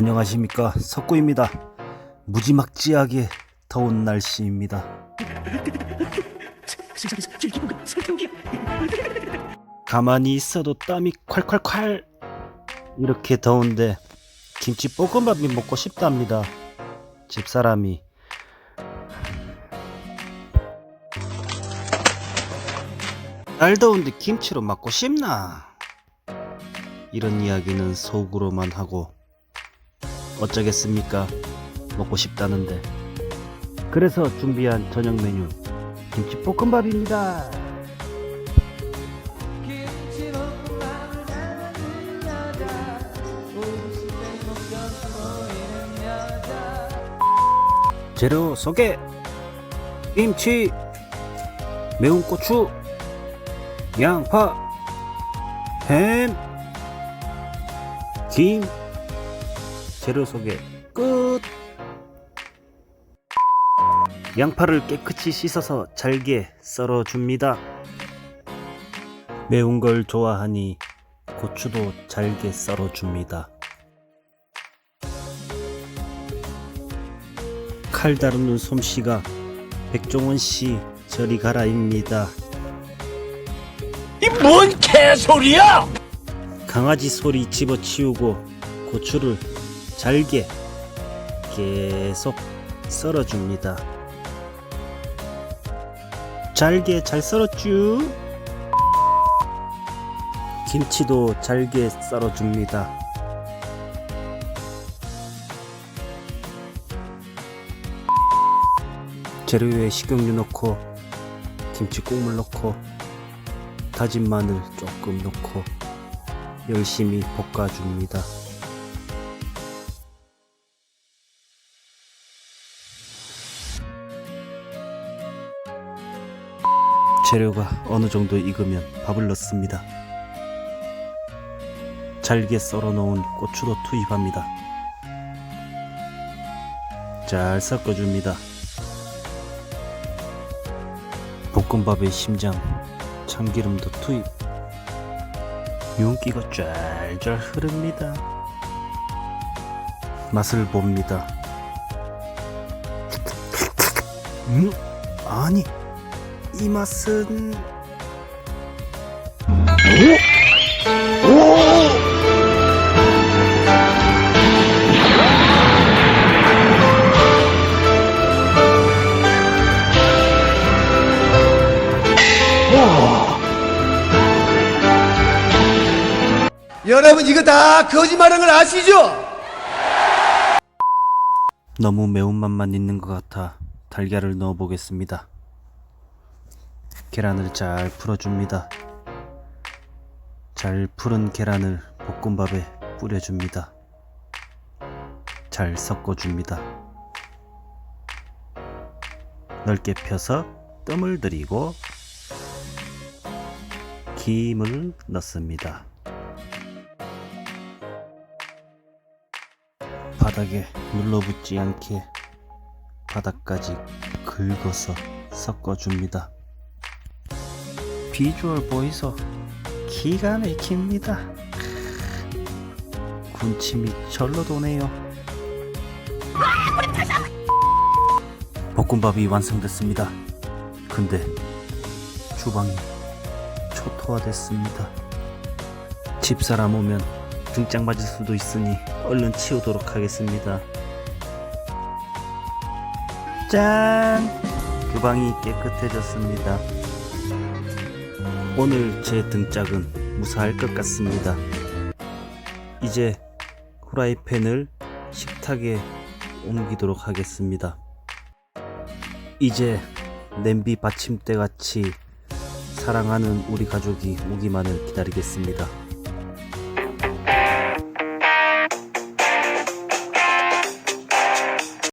안녕하십니까 석구입니다. 무지막지하게 더운 날씨입니다. 가만히 있어도 땀이 콸콸콸 이렇게 더운데 김치볶음밥이 먹고 싶답니다. 집사람이 날 더운데 김치로 맞고 싶나? 이런 이야기는 속으로만 하고 어쩌겠습니까? 먹고 싶다는데. 그래서 준비한 저녁 메뉴 김치볶음밥입니다. 재료 소개 김치 매운 고추 양파 햄 김 재료 소개 끝 양파를 깨끗이 씻어서 잘게 썰어줍니다 매운 걸 좋아하니 고추도 잘게 썰어줍니다 칼 다루는 솜씨가 백종원 씨 저리 가라입니다. 이 뭔 개소리야! 강아지 소리 집어치우고 고추를 잘게 계속 썰어줍니다. 잘게 잘 썰었쥬? 김치도 잘게 썰어줍니다. 재료에 식용유 넣고 김치 국물 넣고 다진 마늘 조금 넣고 열심히 볶아줍니다. 재료가 어느 정도 익으면 밥을 넣습니다. 잘게 썰어 놓은 고추도 투입합니다. 잘 섞어줍니다. 볶음밥의 심장 참기름도 투입 윤기가 쫙쫙 흐릅니다 맛을 봅니다 음? 아니 이 맛은 여러분 이거 다 거짓말한 걸 아시죠? 너무 매운맛만 있는 것 같아 달걀을 넣어 보겠습니다 계란을 잘 풀어줍니다. 잘 풀은 계란을 볶음밥에 뿌려줍니다. 잘 섞어줍니다. 넓게 펴서 뜸을 들이고 김을 넣습니다. 바닥에 눌러붙지 않게 바닥까지 긁어서 섞어줍니다. 비주얼 보이소 기가 막힙니다. 군침이 절로 도네요. 볶음밥이 완성됐습니다. 근데 주방이 초토화됐습니다. 집사람 오면 등짝 맞을 수도 있으니 얼른 치우도록 하겠습니다. 짠! 주방이 깨끗해졌습니다. 오늘 제 등짝은 무사할 것 같습니다. 이제 후라이팬을 식탁에 옮기도록 하겠습니다. 이제 냄비 받침대 같이 사랑하는 우리 가족이 오기만을 기다리겠습니다.